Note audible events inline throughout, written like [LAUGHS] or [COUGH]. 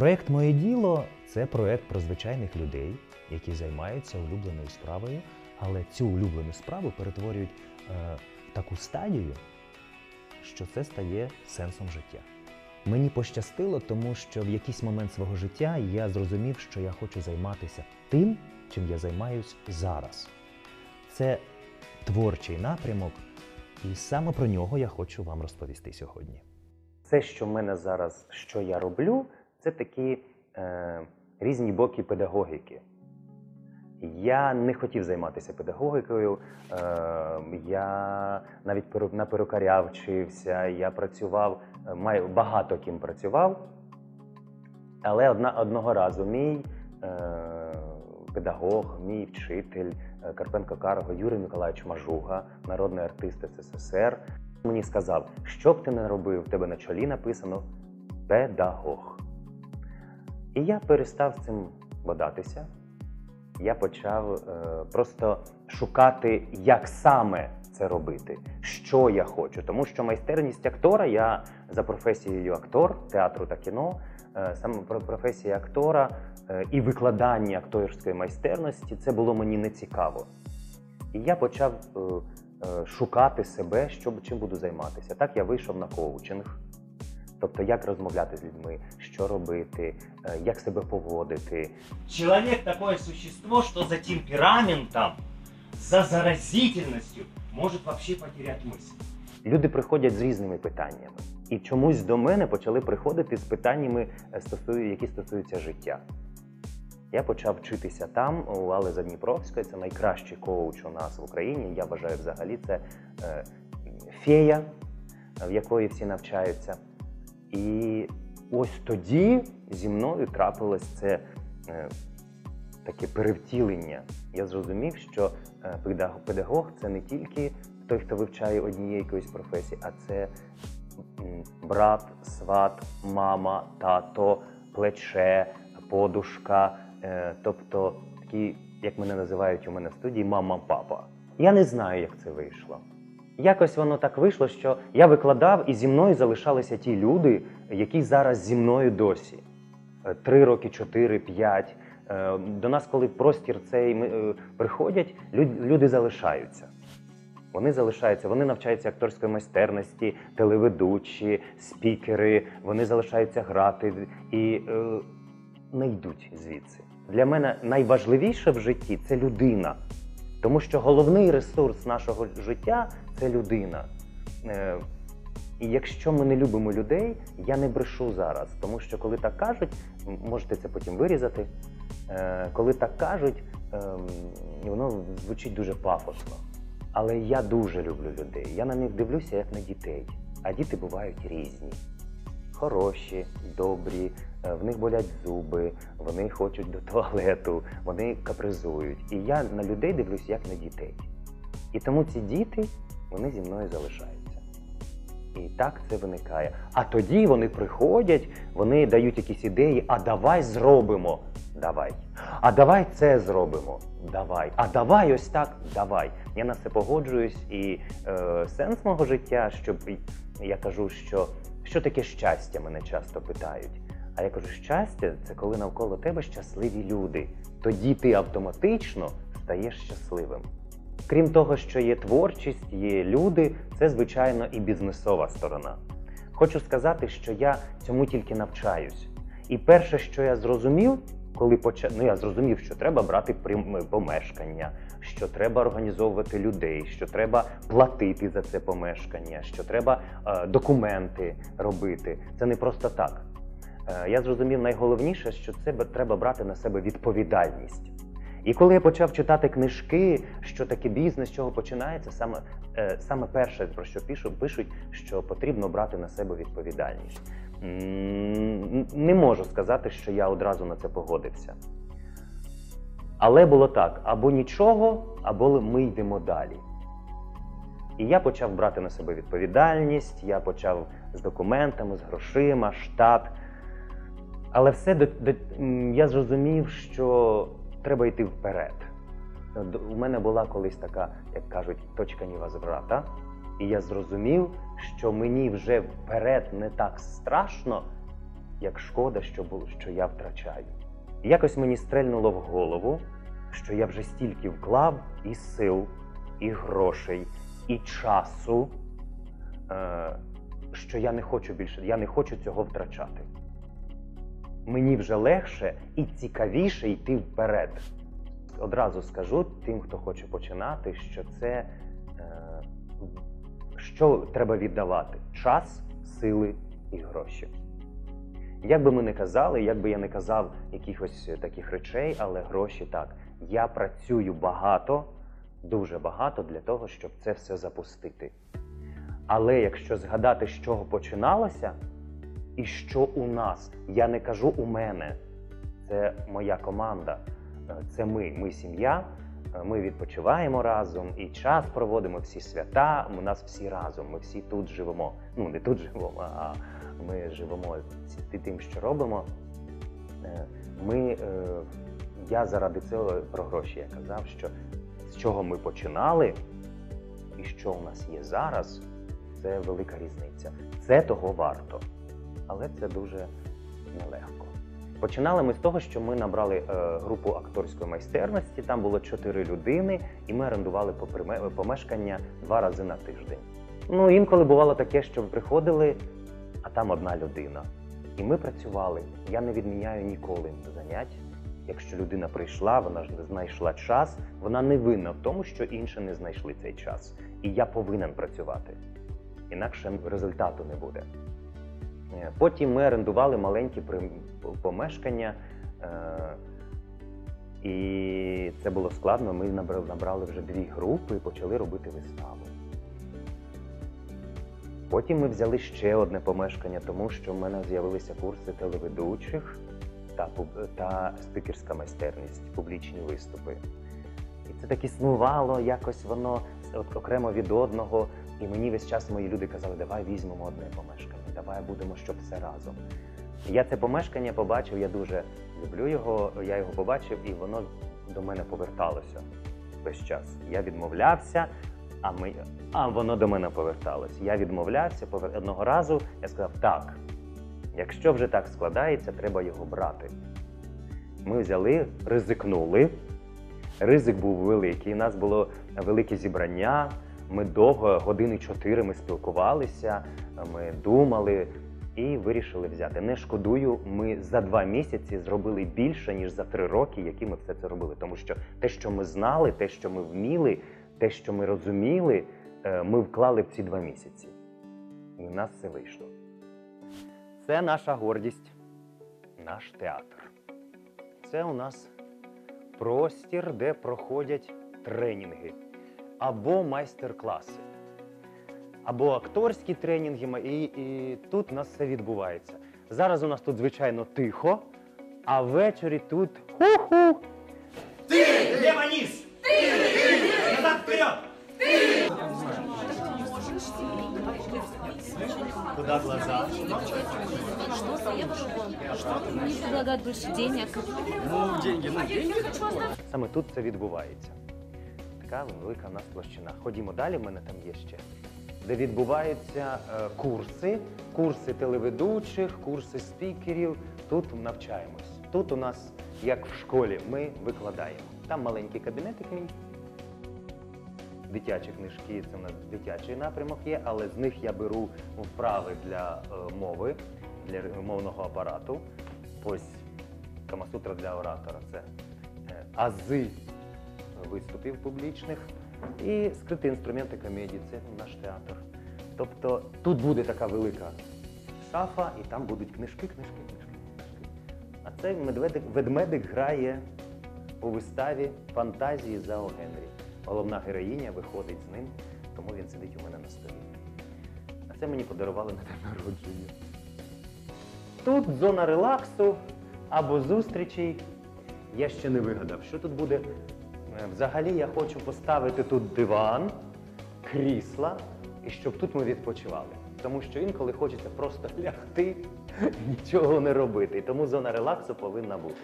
Проєкт Моє діло це проєкт про звичайних людей, які займаються улюбленою справою, але цю улюблену справу перетворюють е, в таку стадію, що це стає сенсом життя. Мені пощастило, тому що в якийсь момент свого життя я зрозумів, що я хочу займатися тим, чим я займаюсь зараз. Це творчий напрямок, і саме про нього я хочу вам розповісти сьогодні. Все, що в мене зараз, що я роблю, це такі е, різні боки педагогіки. Я не хотів займатися педагогікою. Е, я навіть на перукаря вчився, я працював, е, май- багато ким працював. Але одна, одного разу мій е, педагог, мій вчитель е, Карпенко Карго Юрій Миколаївич Мажуга, народний артист СССР, мені сказав, що б ти не робив, в тебе на чолі написано педагог. І я перестав цим бодатися. Я почав е, просто шукати, як саме це робити, що я хочу. Тому що майстерність актора, я за професією актор театру та кіно, е, саме про- професія актора е, і викладання акторської майстерності це було мені не цікаво. І я почав е, е, шукати себе, що, чим буду займатися. Так я вийшов на коучинг. Тобто, як розмовляти з людьми, що робити, е, як себе поводити, Человек такое существо, что за темпераментом, за заразительностью может вообще потерять мысль. Люди приходять з різними питаннями, і чомусь до мене почали приходити з питаннями, е, які стосуються життя. Я почав вчитися там, у Алли Задніпровської, це найкращий коуч у нас в Україні. Я вважаю, взагалі, це е, фея, в якої всі навчаються. І ось тоді зі мною трапилось це е, таке перевтілення. Я зрозумів, що е, педагог це не тільки той, хто вивчає однієї якоїсь професії, а це брат, сват, мама, тато, плече, подушка, е, тобто такі, як мене називають у мене в студії, мама, папа. Я не знаю, як це вийшло. Якось воно так вийшло, що я викладав, і зі мною залишалися ті люди, які зараз зі мною досі. Е, Три роки, чотири, п'ять. Е, До нас, коли простір цей е, приходять, люди залишаються. Вони залишаються, вони навчаються акторської майстерності, телеведучі, спікери, вони залишаються грати і е, не йдуть звідси. Для мене найважливіше в житті це людина. Тому що головний ресурс нашого життя це людина. Е, і якщо ми не любимо людей, я не брешу зараз. Тому що коли так кажуть, можете це потім вирізати. Е, коли так кажуть, ем, воно звучить дуже пафосно. Але я дуже люблю людей. Я на них дивлюся як на дітей. А діти бувають різні. Хороші, добрі, е, в них болять зуби, вони хочуть до туалету, вони капризують. І я на людей дивлюся як на дітей. І тому ці діти вони зі мною залишаються. І так це виникає. А тоді вони приходять, вони дають якісь ідеї, а давай зробимо. Давай. А давай це зробимо. Давай. А давай ось так, давай. Я на це погоджуюсь, і е, сенс мого життя, щоб я кажу, що що таке щастя, мене часто питають. А я кажу, щастя це коли навколо тебе щасливі люди. Тоді ти автоматично стаєш щасливим. Крім того, що є творчість, є люди, це звичайно і бізнесова сторона. Хочу сказати, що я цьому тільки навчаюсь. І перше, що я зрозумів, коли почав, ну я зрозумів, що треба брати помешкання, що треба організовувати людей, що треба платити за це помешкання, що треба е, документи робити. Це не просто так. Е, я зрозумів найголовніше, що це треба брати на себе відповідальність. І коли я почав читати книжки, що таке бізнес, з чого починається, саме, е, саме перше, про що пишу, пишуть, що потрібно брати на себе відповідальність. М, Не можу сказати, що я одразу на це погодився. Але було так: або нічого, або ми йдемо далі. І я почав брати на себе відповідальність, я почав з документами, з грошима, штат. Але все до, до, я зрозумів, що треба йти вперед. У мене була колись така, як кажуть, точка невозврата. І я зрозумів, що мені вже вперед не так страшно, як шкода, що, що я втрачаю. Якось мені стрельнуло в голову, що я вже стільки вклав і сил, і грошей, і часу, е, що я не хочу більше, я не хочу цього втрачати. Мені вже легше і цікавіше йти вперед. Одразу скажу тим, хто хоче починати, що це е, що треба віддавати: час, сили і гроші. Як би ми не казали, як би я не казав якихось таких речей, але гроші так. Я працюю багато, дуже багато для того, щоб це все запустити. Але якщо згадати, з чого починалося, і що у нас, я не кажу у мене, це моя команда, е, це ми, ми сім'я, ми відпочиваємо разом і час проводимо всі свята. У нас всі разом, ми всі тут живемо. Ну не тут живемо, а ми живемо тим, що робимо. Е, Ми, е, я заради цього про гроші я казав, що з чого ми починали і що у нас є зараз, це велика різниця. Це того варто. Але це дуже нелегко. Починали ми з того, що ми набрали е, групу акторської майстерності. Там було чотири людини, і ми орендували помешкання два рази на тиждень. Ну, інколи бувало таке, що приходили, а там одна людина. І ми працювали. Я не відміняю ніколи занять. Якщо людина прийшла, вона ж знайшла час, вона не винна в тому, що інші не знайшли цей час. І я повинен працювати. Інакше результату не буде. Е, Потім ми орендували маленькі помешкання, е, і це було складно. Ми набрали, вже дві групи і почали робити виставу. Потім ми взяли ще одне помешкання, тому що в мене з'явилися курси телеведучих та, та спікерська майстерність, публічні виступи. І це так існувало, якось воно окремо від одного. І мені весь час мої люди казали, давай візьмемо одне помешкання, давай будемо, щоб все разом. Я це помешкання побачив, я дуже люблю його, я його побачив, і воно до мене поверталося весь час. Я відмовлявся, а, ми, а воно до мене поверталося. Я відмовлявся повер... одного разу, я сказав, так, якщо вже так складається, треба його брати. Ми взяли, ризикнули. Ризик був великий. У нас було велике зібрання. Ми довго, години чотири ми спілкувалися, ми думали і вирішили взяти. Не шкодую, ми за два місяці зробили більше, ніж за три роки, які ми все це робили. Тому що те, що ми знали, те, що ми вміли, те, що ми розуміли, е, ми вклали в ці два місяці. І в нас все вийшло. Це наша гордість, наш театр. Це у нас простір, де проходять тренінги або майстер-класи, або акторські тренінги. І, і тут у нас все відбувається. Зараз у нас тут, звичайно, тихо, а ввечері тут ху-ху. Лево низ! Назад вперед! Куда глаза? Не предлагают больше денег. Саме тут це відбувається. Така велика в нас площина. Ходімо далі, в мене там є ще. Де відбуваються е, курси, курси телеведучих, курси спікерів. Тут навчаємось. Тут у нас, як в школі, ми викладаємо. Там маленький кабінетик мій. Дитячі книжки, це у нас дитячий напрямок є, але з них я беру вправи для е, мови, для мовного апарату. Ось Камасутра для оратора це е, ази виступів публічних і скриті інструменти комедії. Це наш театр. Тобто тут буде така велика шафа, і там будуть книжки, книжки, книжки, книжки. А цей медведик, ведмедик грає у виставі фантазії Зао Генрі. Головна героїня виходить з ним, тому він сидить у мене на столі. А це мені подарували на день народження. Тут зона релаксу або зустрічей. Я ще не вигадав, що тут буде. Е, Взагалі я хочу поставити тут диван, крісла, і щоб тут ми відпочивали. Тому що інколи хочеться просто лягти [LAUGHS] нічого не робити. І тому зона релаксу повинна бути.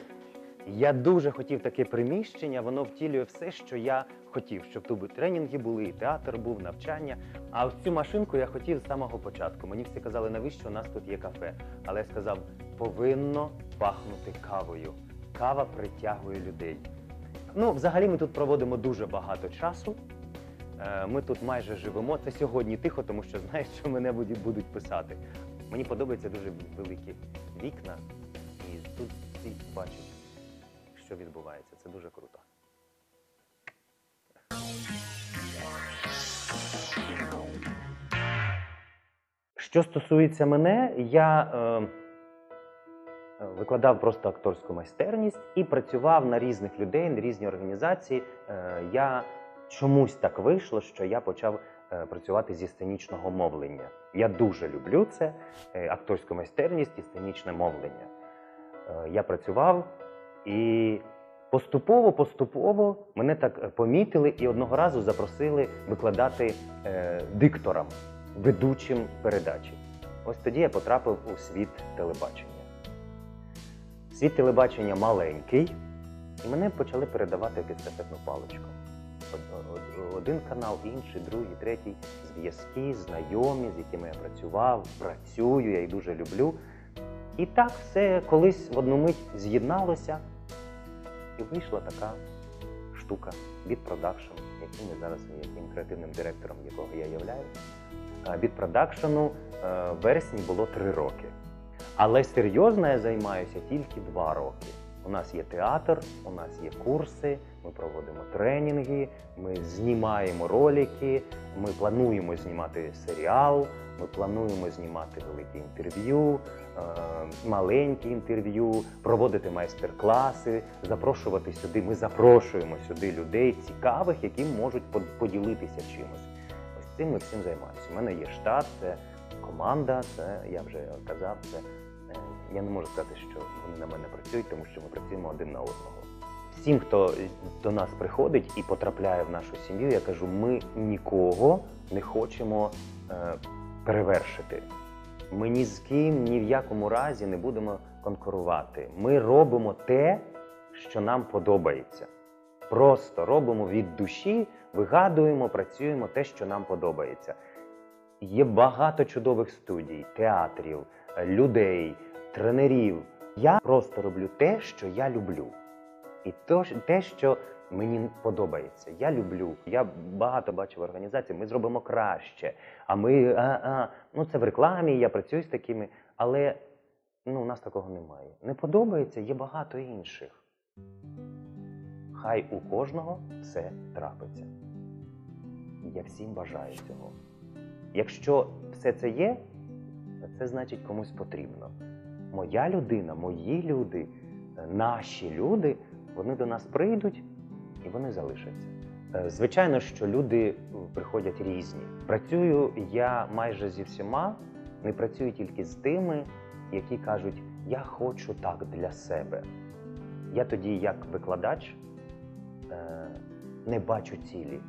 Я дуже хотів таке приміщення, воно втілює все, що я хотів, щоб тут тренінги були, і театр був, навчання. А ось цю машинку я хотів з самого початку. Мені всі казали, навіщо у нас тут є кафе. Але я сказав, повинно пахнути кавою. Кава притягує людей. Ну, взагалі, ми тут проводимо дуже багато часу. Е, Ми тут майже живемо. Це сьогодні тихо, тому що знаєш, що мене будуть- будуть писати. Мені подобаються дуже великі вікна, і тут всі бачать, що відбувається. Це дуже круто. Що стосується мене, я е, викладав просто акторську майстерність і працював на різних людей, на різні організації. Е, я чомусь так вийшло, що я почав е, працювати зі сценічного мовлення. Я дуже люблю це е, акторську майстерність і сценічне мовлення. Я працював і поступово, поступово мене так помітили і одного разу запросили викладати дикторам, ведучим передачі. Ось тоді я потрапив у світ телебачення. Світ телебачення маленький, і мене почали передавати естафетну паличку. Од- од- Один канал, інший, другий, третій, зв'язки, знайомі, з якими я працював, працюю, я їх дуже люблю. І так все колись в одну мить з'єдналося, і вийшла така штука від продакшн, яким я зараз яким креативним директором, якого я являюсь. Від продакшену е, в вересні було три роки. Але серйозно я займаюся тільки два роки. У нас є театр, у нас є курси, ми проводимо тренінги, ми знімаємо ролики, ми плануємо знімати серіал, ми плануємо знімати великі інтерв'ю, е, маленькі інтерв'ю, проводити майстер-класи, запрошувати сюди. Ми запрошуємо сюди людей цікавих, які можуть под- поділитися чимось. Ось цим ми всім займаємося. У мене є штат, це команда, це я вже казав. Це я не можу сказати, що вони на мене працюють, тому що ми працюємо один на одного. Всім, хто до нас приходить і потрапляє в нашу сім'ю, я кажу, ми нікого не хочемо е, перевершити. Ми ні з ким ні в якому разі не будемо конкурувати. Ми робимо те, що нам подобається. Просто робимо від душі, вигадуємо, працюємо те, що нам подобається. Є багато чудових студій, театрів, е, людей, тренерів. Я просто роблю те, що я люблю. І то, те, що мені подобається. Я люблю. Я багато бачив організацій, ми зробимо краще. А ми, а, а, ну це в рекламі, я працюю з такими, але ну, у нас такого немає. Не подобається, є багато інших. Хай у кожного все трапиться. Я всім бажаю цього. Якщо все це є, це значить комусь потрібно. Моя людина, мої люди, е, наші люди, вони до нас прийдуть і вони залишаться. Е, Звичайно, що люди приходять різні. Працюю я майже зі всіма, не працюю тільки з тими, які кажуть, я хочу так для себе. Я тоді, як викладач, е, не бачу цілі.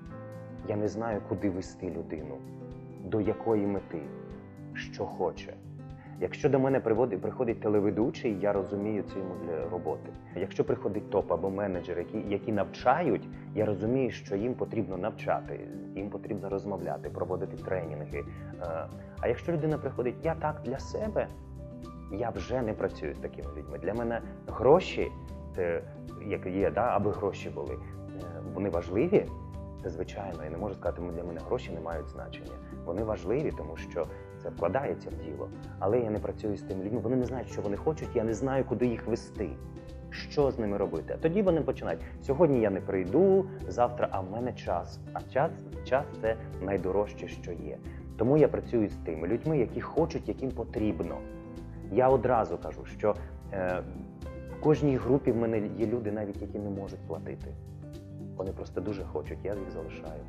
Я не знаю, куди вести людину, до якої мети, що хоче. Якщо до мене приводить, приходить телеведучий, я розумію це йому для роботи. Якщо приходить топ або менеджер, які, які навчають, я розумію, що їм потрібно навчати, їм потрібно розмовляти, проводити тренінги. Е, А якщо людина приходить, я так для себе, я вже не працюю з такими людьми. Для мене гроші, це як є, да, аби гроші були, е, вони важливі. Це звичайно, я не можу сказати, для мене гроші не мають значення. Вони важливі, тому що це вкладається в діло. Але я не працюю з тими людьми. Вони не знають, що вони хочуть, я не знаю, куди їх вести. Що з ними робити? А тоді вони починають. Сьогодні я не прийду, завтра, а в мене час. А час, час це найдорожче, що є. Тому я працюю з тими людьми, які хочуть, яким потрібно. Я одразу кажу, що е, в кожній групі в мене є люди, навіть які не можуть платити. Вони просто дуже хочуть, я їх залишаю.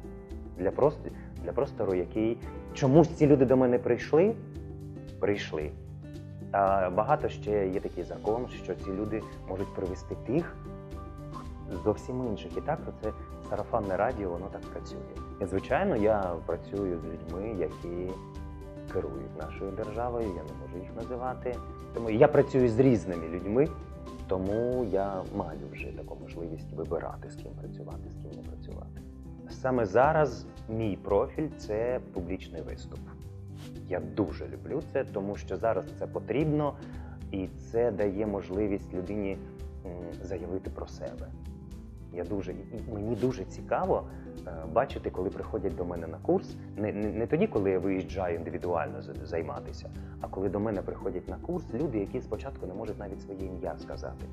Для, просто, для простору, який чомусь ці люди до мене прийшли, прийшли. А багато ще є такий закон, що ці люди можуть привести тих зовсім інших. І так це сарафанне радіо, воно так працює. І, звичайно, я працюю з людьми, які керують нашою державою, я не можу їх називати. Тому я працюю з різними людьми, Тому я маю вже таку можливість вибирати, з ким працювати, з ким не працювати. Саме зараз мій профіль це публічний виступ. Я дуже люблю це, тому що зараз це потрібно, і це дає можливість людині заявити про себе. Я дуже, і мені дуже цікаво е, бачити, коли приходять до мене на курс, не, не, не тоді, коли я виїжджаю індивідуально займатися, а коли до мене приходять на курс люди, які спочатку не можуть навіть своє ім'я сказати.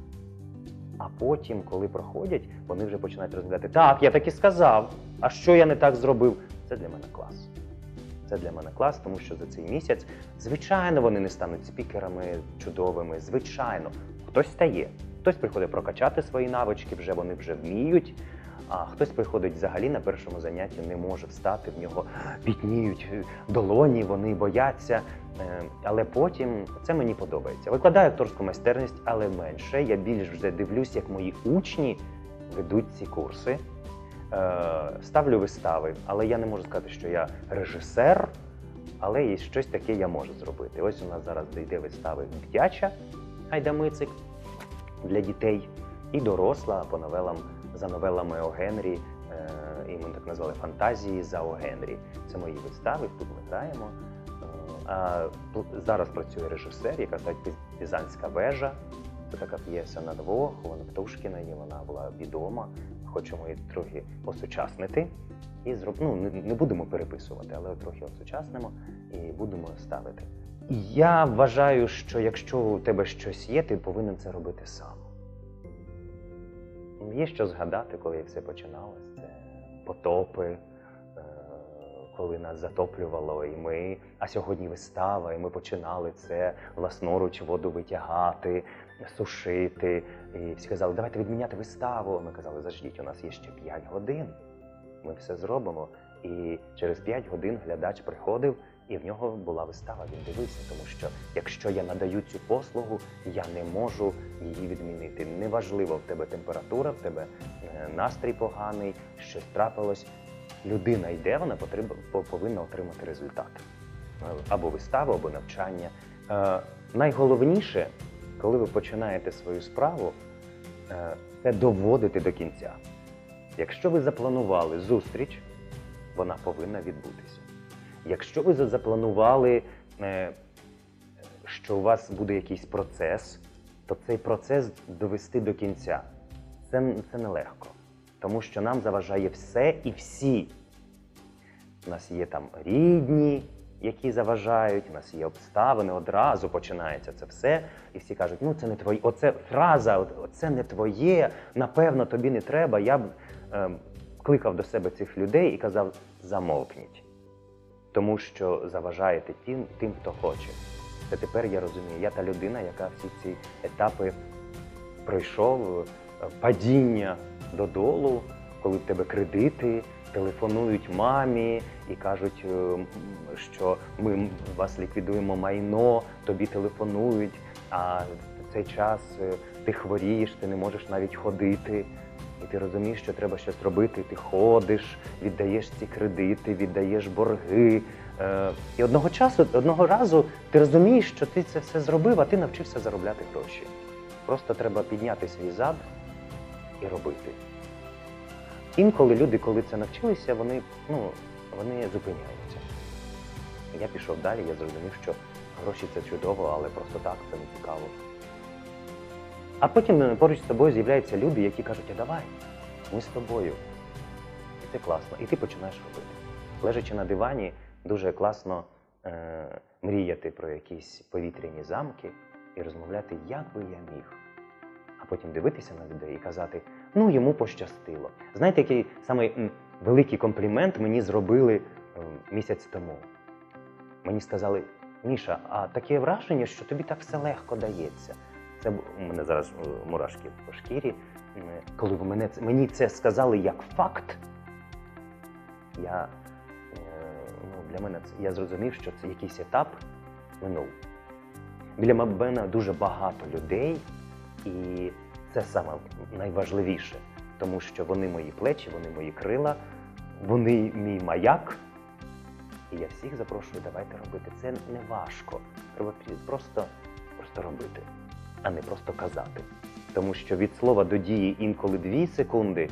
А потім, коли проходять, вони вже починають розмовляти: так, я так і сказав. А що я не так зробив? Це для мене клас. Це для мене клас, тому що за цей місяць, звичайно, вони не стануть спікерами чудовими. Звичайно, хтось стає. Хтось приходить прокачати свої навички, вже вони вже вміють. А хтось приходить взагалі на першому занятті, не може встати, в нього пітніють долоні, вони бояться. Е, Але потім це мені подобається. Викладаю акторську майстерність, але менше. Я більш вже дивлюсь, як мої учні ведуть ці курси. Е, Ставлю вистави, але я не можу сказати, що я режисер, але є щось таке я можу зробити. Ось у нас зараз йде вистави дитяча Айдамицик для дітей і доросла по новелам за новелами О Генрі. е, І ми так назвали фантазії за О Генрі. Це мої вистави, тут ми граємо. Зараз працює режисер, яка «Піз- Пізанська вежа. Це така п'єса на двох, вона Птушкіна, і вона була відома. Хочемо її трохи осучаснити. І зроб... ну, не, будемо переписувати, але трохи осучаснимо і будемо ставити. Я вважаю, що якщо у тебе щось є, ти повинен це робити сам. Є що згадати, коли все починалось. Це потопи, коли нас затоплювало, і ми, а сьогодні вистава, і ми починали це власноруч воду витягати, сушити. І всі казали, давайте відміняти виставу. Ми казали, заждіть, у нас є ще 5 годин. Ми все зробимо. І через 5 годин глядач приходив, і в нього була вистава. Він дивився, тому що якщо я надаю цю послугу, я не можу її відмінити. Неважливо, в тебе температура, в тебе е, настрій поганий, щось трапилось. Людина йде, вона повинна отримати результат. Е, Або виставу, або навчання. Е, найголовніше, коли ви починаєте свою справу, е, це доводити до кінця. Якщо ви запланували зустріч, вона повинна відбутися. Якщо ви запланували, що у вас буде якийсь процес, то цей процес довести до кінця. Це, це нелегко, тому що нам заважає все і всі. У нас є там рідні, які заважають, у нас є обставини, одразу починається це все. І всі кажуть, ну це не твоє, оце фраза, оце не твоє, напевно, тобі не треба. Я б е, кликав до себе цих людей і казав, замовкніть. Тому що заважаєте тим, тим, хто хоче. Це тепер я розумію. Я та людина, яка всі ці етапи пройшов, е, падіння додолу, коли в тебе кредити, телефонують мамі і кажуть, е, що ми вас ліквідуємо майно, тобі телефонують, а в цей час е, ти хворієш, ти не можеш навіть ходити. І ти розумієш, що треба щось робити, ти ходиш, віддаєш ці кредити, віддаєш борги. Е, і одного часу, одного разу ти розумієш, що ти це все зробив, а ти навчився заробляти гроші. Просто треба підняти свій зад і робити. Інколи люди, коли це навчилися, вони, ну, вони зупиняються. Я пішов далі, я зрозумів, що гроші це чудово, але просто так це не цікаво. А потім е, поруч з тобою з'являються люди, які кажуть, а давай, ми з тобою. І це класно. І ти починаєш робити. Лежачи на дивані, дуже класно е, мріяти про якісь повітряні замки і розмовляти, як би я міг. А потім дивитися на людей і казати, ну йому пощастило. Знаєте, який самий м, великий комплімент мені зробили е, місяць тому. Мені сказали, Міша, а таке враження, що тобі так все легко дається. Це у мене зараз е, мурашки по шкірі. Коли мене, мені це сказали як факт, я, е, ну, для мене це, я зрозумів, що це якийсь етап минув. Біля мене дуже багато людей, і це саме найважливіше, тому що вони мої плечі, вони мої крила, вони мій маяк. І я всіх запрошую, давайте робити. Це не важко. Треба просто, просто робити, а не просто казати. тому що від слова до дії інколи дві секунди,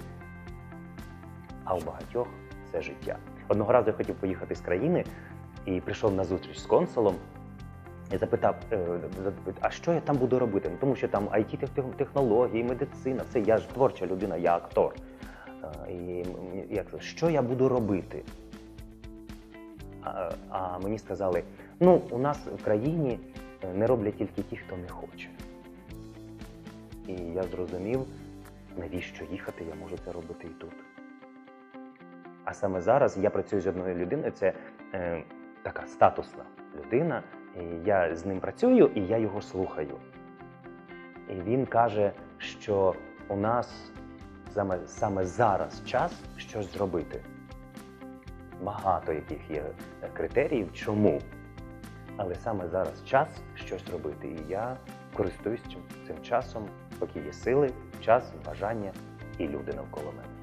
а у багатьох це життя. Одного разу я хотів поїхати з країни і прийшов на зустріч з консулом. І запитав, е, а що я там буду робити? Ну, тому що там it технології, медицина, все, я ж творча людина, я актор. Е, І як, що я буду робити? А, а мені сказали: ну, у нас в країні е, не роблять тільки ті, хто не хоче. І я зрозумів, навіщо їхати, я можу це робити і тут. А саме зараз я працюю з одною людиною, це е, така статусна людина. І я з ним працюю і я його слухаю. І він каже, що у нас саме, саме зараз час щось зробити. Багато яких є е, критеріїв, чому. Але саме зараз час щось робити. І я користуюсь цим, цим часом, поки є сили, час, бажання і люди навколо мене.